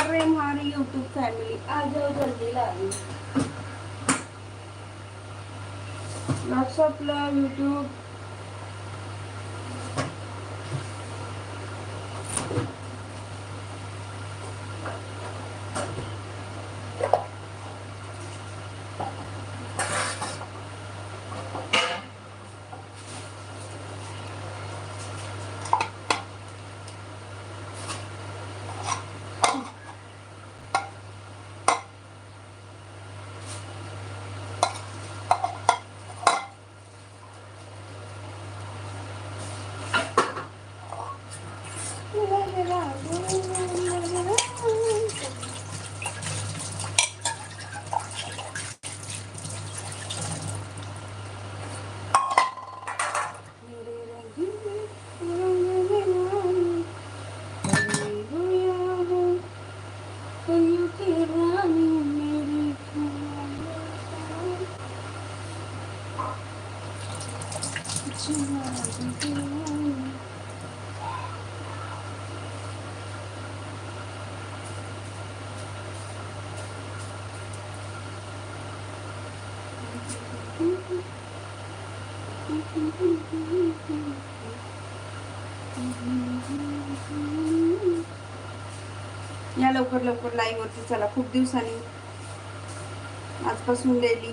अरे हमारी YouTube family आ जाओ जल्दी ला व्हाट्सअप लव यूट्यूब या लवकर लवकर लाईव्ह वरती चला. खूप दिवसांनी. आजपासून डेली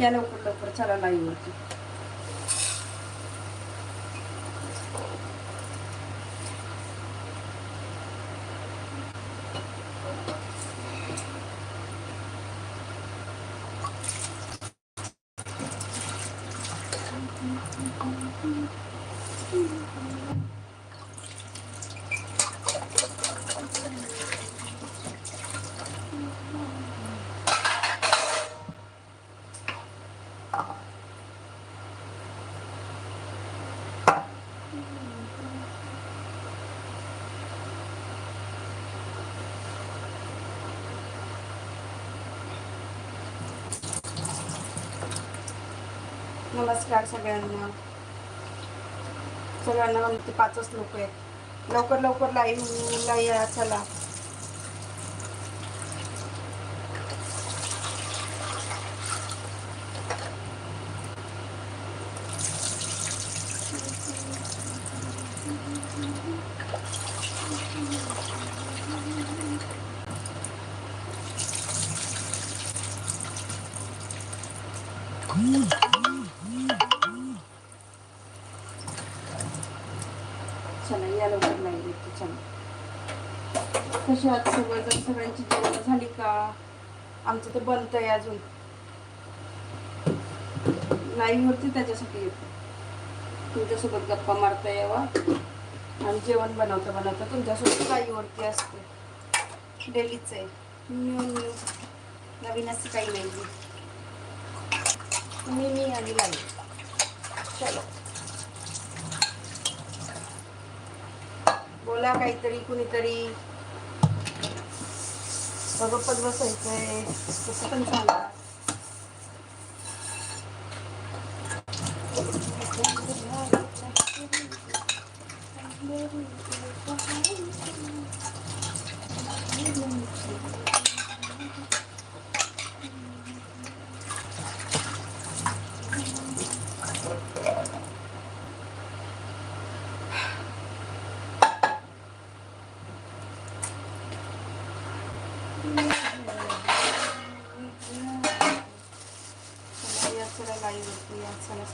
या लवकर लवकर चला लाईव्ह नमस्कार सगळ्यांना. सगळ्यांना म्हणते पाचच लोक आहेत. लवकर लवकर लाईव्हला या चला चला या लवकर लाईव्ह येते चला कशी आहात सगळेजण सगळ्यांची जेवण झाली का? आमचं तर बनतंय अजून. लाईव्ह वरती त्याच्यासाठी येते. तुमच्यासोबत गप्पा मारता यावा. आणि जेवण बनवता बनवता तुमच्यासोबत लाईव्हवरती असते. डेलीच आहे. न्यू न्यू नवीन असं काही नाही. मी मी आणि लाईव्ह चलो. बोला काहीतरी कुणीतरी. बघपत बसायचंय तसं पण सांगा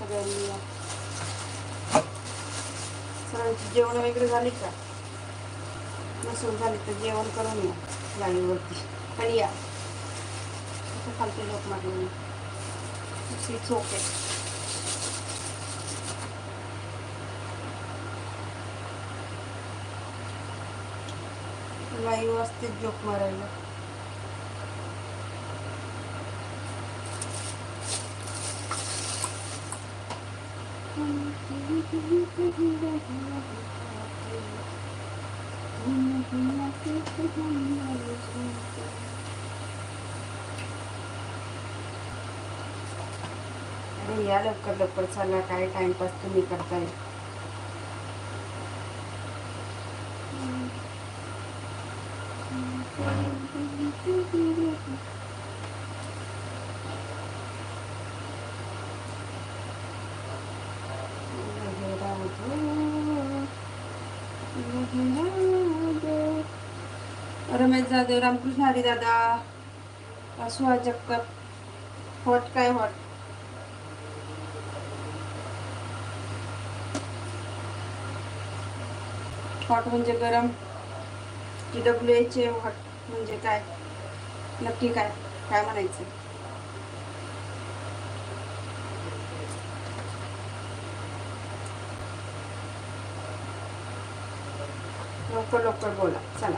सगळ्यांनी. सगळ्यांची जेवण वगैरे झाली का? नसून झाली तर जेवण करून या गाडीवरती पण या. इथं खालते लोक दुसरी इट्स आहे. लाईव्ह असते जोक मारायला. अरे या लवकर लवकर चला काय टाइमपास तुम्ही करताय? रमेश जाधव रामकृष्ण हरी दादा सुहास जगताप हॉट काय हॉट हॉट म्हणजे गरम T W H A hot म्हणजे काय? नक्की काय? काय म्हणायचं? लवकर लवकर बोला चला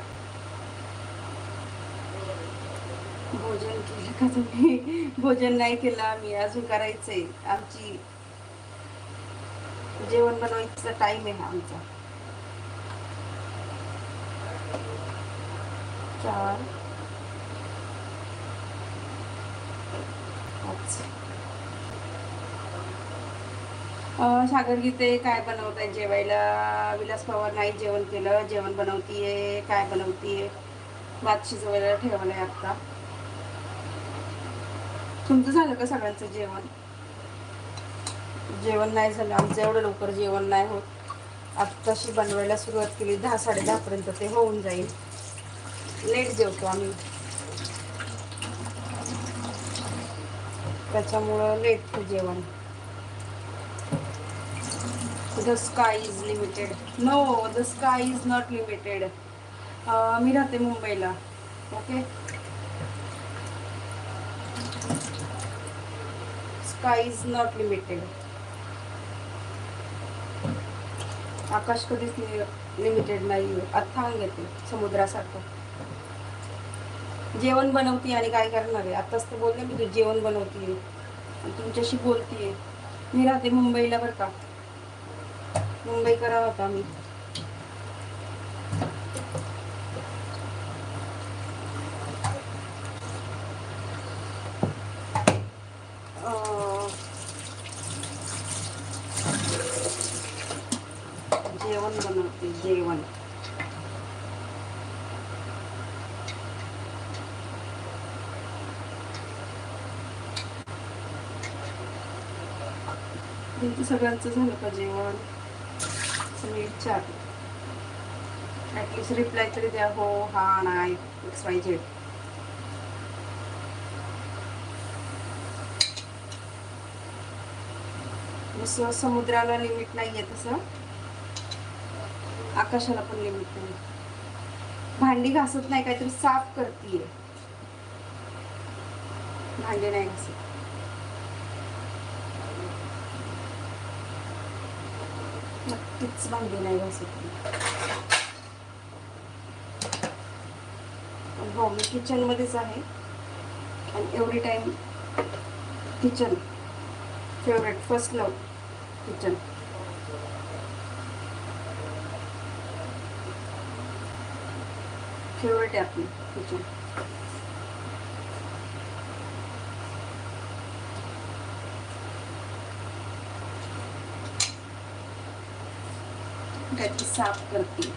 भोजन केलं का तुम्ही? भोजन नाही केलं आम्ही. अजून करायचंय. आमची जेवण बनवायचा टाइम आहे आमचा. चार. पाच सागर गीते काय बनवताय जेवायला? विलास पवार नाही जेवण केलं. जेवण बनवतीये काय बनवतीये? भात शिजवायला ठेवलंय आता तुमचं झालं का सगळ्यांचं जेवण? जेवण नाही झालं. आमचं एवढं लवकर जेवण नाही होत. आत्ताशी बनवायला सुरुवात केली. दहा साडे पर्यंत ते होऊन जाईल. लेट जेवतो आम्ही. त्याच्यामुळं लेट जेवण. The sky is limited. No the sky is not limited मी राहते मुंबईला. Okay sky is not limited आकाश कधीच लिमिटेड नाही. अथांग येते समुद्रासारखं. जेवण बनवते आणि काय करणार आहे? आत्ताच तर बोलले मी तू जेवण बनवते आणि तुमच्याशी बोलतीये. मी राहते मुंबईला बरं का. मुंबईकर आहोत आम्ही. जेवण बनवते जेवण. तुमचं सगळ्यांचं झालं का जेवण? मी विचार ॲटलिस्ट रिप्लाय तरी द्या हो हा नाही एक्स वाय झेड जसं समुद्राला लिमिट नाही आहे तसं. आकाशाला पण लिमिट नाही भांडी घासत नाही काहीतरी साफ करतीये. भांडी नाही घासत. नक्कीच भांडी नाही घासत मी. हो मी किचनमध्येच आहे. आणि एवढी time kitchen favourite first love kitchen favourite आहे आपली किचन त्याची साफ करते.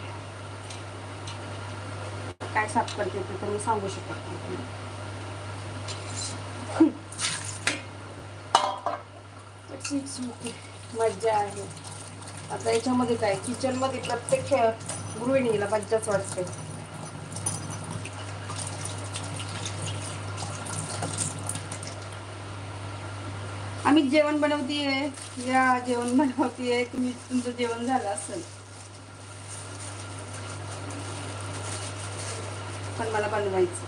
काय साफ करते ते तर मी सांगू शकत नाही मज्जा आहे. आता याच्यामध्ये काय किचनमध्ये प्रत्येक गृहिणीला मज्जाच वाटते. आम्ही जेवण बनवतीये या जेवण बनवतीये तुम्ही तुमचं जेवण झालं असेल. पण मला बनवायचं.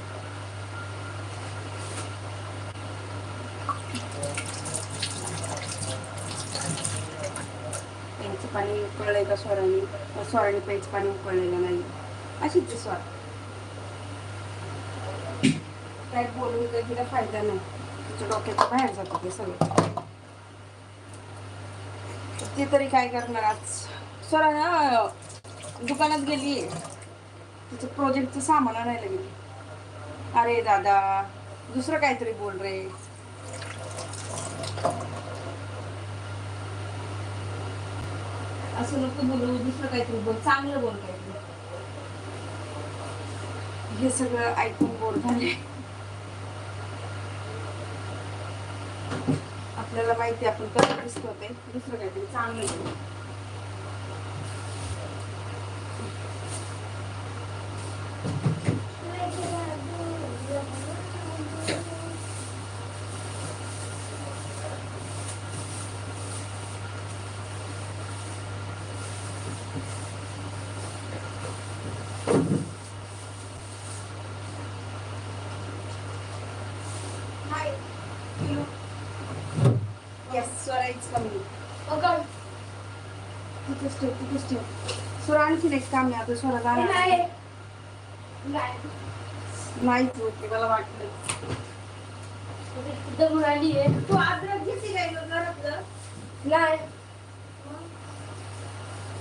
प्यायचं पाणी उकळलंय का स्वराने? स्वराने प्यायचं पाणी उकळलेलं नाही. अशीच आहे स्वर. काय बोलून काही तिला फायदा नाही. तिच्या डोक्याच्या बाहेर जातं ते सगळं. ते तरी काय करणार आज? स्वरा दुकानात गेली तिचं प्रोजेक्टचं सामान आणायला गेली. अरे दादा दुसरं काहीतरी बोल रे. असं नको बोलू दुसरं काहीतरी बोल. चांगलं बोल काहीतरी. हे सगळं ऐकून बोर झाले. आपल्याला माहिती आपण कसं दिसतो ते दुसरं काहीतरी चांगलं बोल. एक काम आहे आता स्वरा जाणार. नाहीच होते मला वाटलं. तू अद्रक घेतली काय गं घरातलं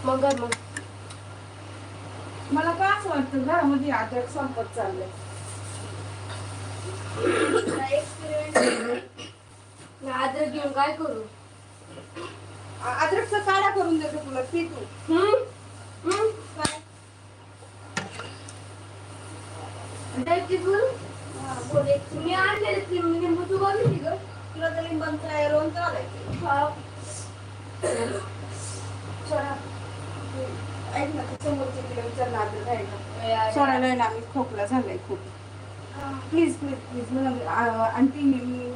मग मग. मला का असं वाटतं घरामध्ये अद्रक संपत चाललंय? अद्रक घेऊन काय करू? अद्रकचा काढा करून देतो तुला पी तू हम्म? हम्म? काय? मी लिंबू तू बघितली का तुला तर लिंबांचं आहे लोणचं आहे खोकला झालाय खूप प्लीज प्लीज प्लीज मला मी मी मी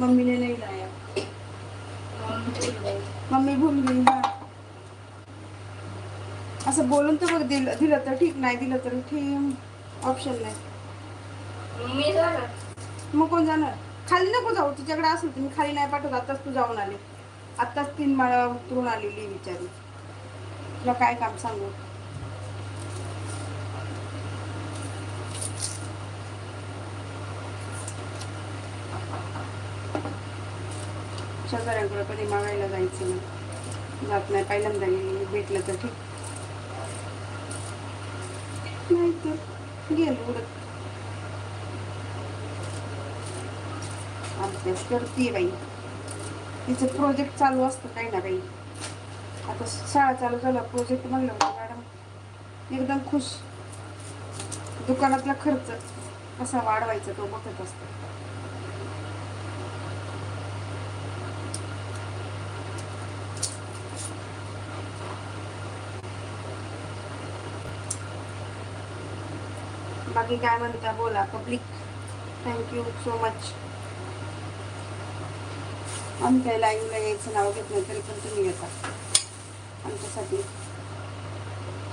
मम्मीने नाही लाया मम्मी भूल गई असं बोलून तर बघ दिलं दिलं तर ठीक नाही दिलं तर ठीक ऑप्शन नाही. मग कोण जाणार? खाली नको जाऊ तुझ्याकडे असेल तर मी खाली नाही पाठवत आताच तू जाऊन आले. आत्ताच तीन माळा उतरून आलेली विचारी तुला काय काम सांगू? शेजाऱ्यांकडे कधी मागायला जायचं नाही. जात नाही पहिल्यांदा गेली भेटलं तर ठीक नाही तर गेलो उडत. अभ्यास करते बाई. तिचं प्रोजेक्ट चालू असतं काही ना काही. आता शाळा चालू झाला प्रोजेक्ट म्हणलं मॅडम एकदम खुश. दुकानातला खर्च कसा वाढवायचा तो बघत असतो. बाकी काय म्हणता बोला पब्लिक थँक्यू सो मच आम्ही काही लाईव्हला यायचं नाव घेत नाही तरी पण तुम्ही येता. आमच्यासाठी.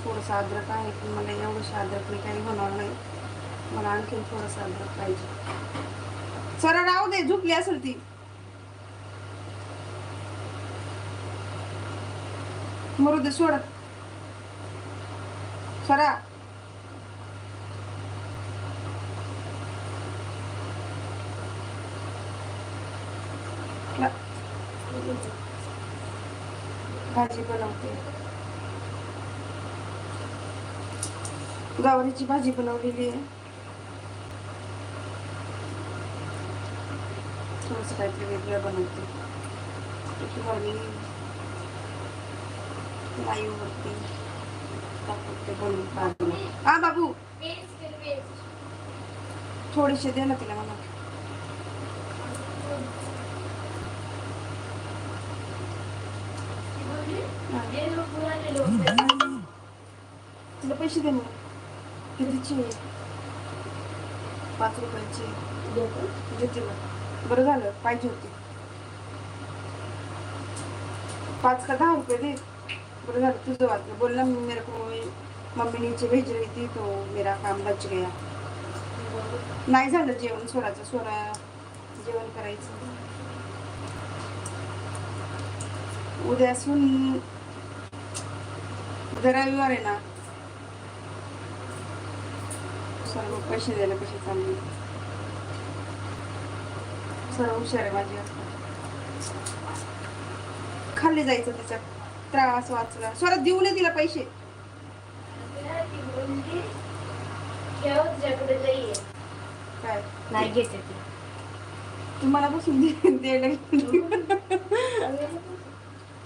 थोडंसं अद्रक आहे पण मला एवढंसं मी काही होणार नाही. मला आणखीन थोडंसं अद्रक पाहिजे. सर राहू दे झोपली असेल ती. मरू दे सोड. सरा. भाजी बनवते. गावरीची भाजी बनवलेली आहे. थोडंसं काहीतरी वेगळं बनवते. तुम्हाला दाखवते बनवून हा बाबू! थोडेसे दे ना तिला मला ती बोलली, हा. "हे तुला पैसे दे ना. कितीचे पाच रुपयाचे. देते मग बरं झालं पाहिजे होती. पाच का दहा रुपये दे. बरं झालं तुझं वाटलं. बोल ना मेरे को मम्मी नीचे भेज रही थी तो मेरा काम बच गया. नाही झालं जेवण सोराचं सोरा जेवण करायचं. उद्यासून उद्या रविवार आहे ना. सर्व पैसे द्यायला कसे चालले. सर्व हुशार आहे माझी. खाली जायचं तिचा त्रास वाचला. स्वरात देऊ नये तिला पैसे. ती काय? नाही घेते ती. तू मनापासून दे- द्यायला गेली.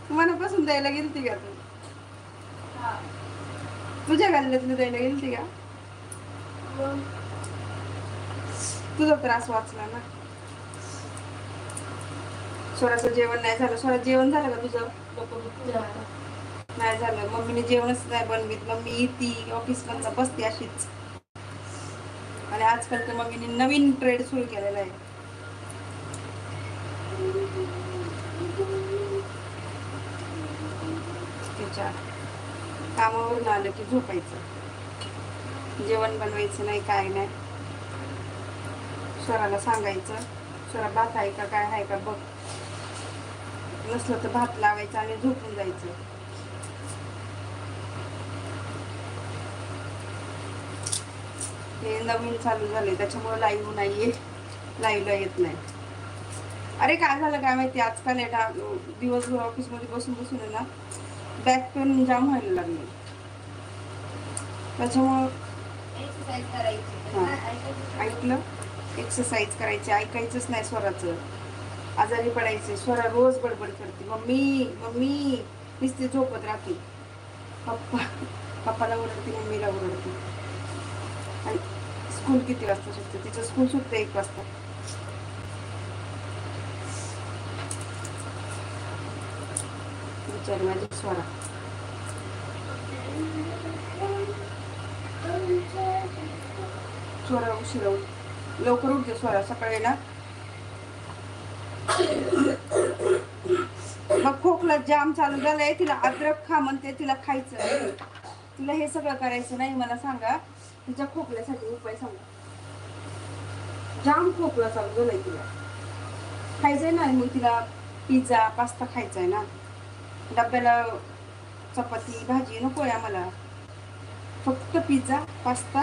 तू मनापासून द्यायला गेलती का तू? तुझ्या गल्ल्यातलं द्यायला गेलती का? तुझा त्रास वाचला ना. स्वराचं जेवण नाही झालं. स्वरात जेवण झालं का तुझं? नाही झालं. मम्मीने जेवणच नाही बनवीत. मम्मी येते ऑफिस मधला बसते अशीच. आणि आजकाल तर मम्मीने नवीन ट्रेड सुरू केलेला आहे. तिच्या कामावरून आलं की झोपायचं. जेवण बनवायचं नाही काय नाही. स्वराला सांगायचं स्वरा भात आहे का काय आहे का बघ. नसलं तर भात लावायचं आणि झोपून जायचं. हे नवीन चालू झाले त्याच्यामुळे लाईव्ह नाहीये. लाईव्हला येत नाही. अरे काय झालं काय माहिती? आजकाल आहे दिवसभर ऑफिसमध्ये बसून बसून आहे ना बॅक पेन जाम व्हायला लागले. त्याच्यामुळं हा. ऐकलं? एक्सरसाइज करायची. ऐकायचंच नाही स्वराचं. आजारी पडायचे. स्वरा रोज बडबड करते. मम्मी मम्मी नुसती झोपत राहते. पप्पा पप्पाला ओरडते मम्मीला ओरडते. आणि स्कूल किती वाजता सुटते? तिचं स्कूल सुटते एक वाजता. बिचारी स्वरा स्वरा उशिरा लवकर उठते स्वरा सकाळी ना. मग खोकला जाम चालू झालाय तिला अद्रक खा म्हणते तिला खायचं. तिला हे सगळं करायचं नाही मला सांगा. तिच्या खोकल्यासाठी उपाय सांगा. जाम खोकला चालू झालाय तिला. खायचंय ना मग तिला पिझ्झा पास्ता खायचा आहे ना. डब्याला चपाती भाजी नको आहे आम्हाला. फक्त पिझ्झा पास्ता.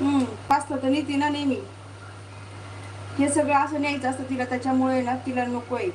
हम्म पास्ता तर नेते ना नेहमी. हे सगळं असं न्यायचं असतं तिला त्याच्यामुळे ना तिला नको आहे.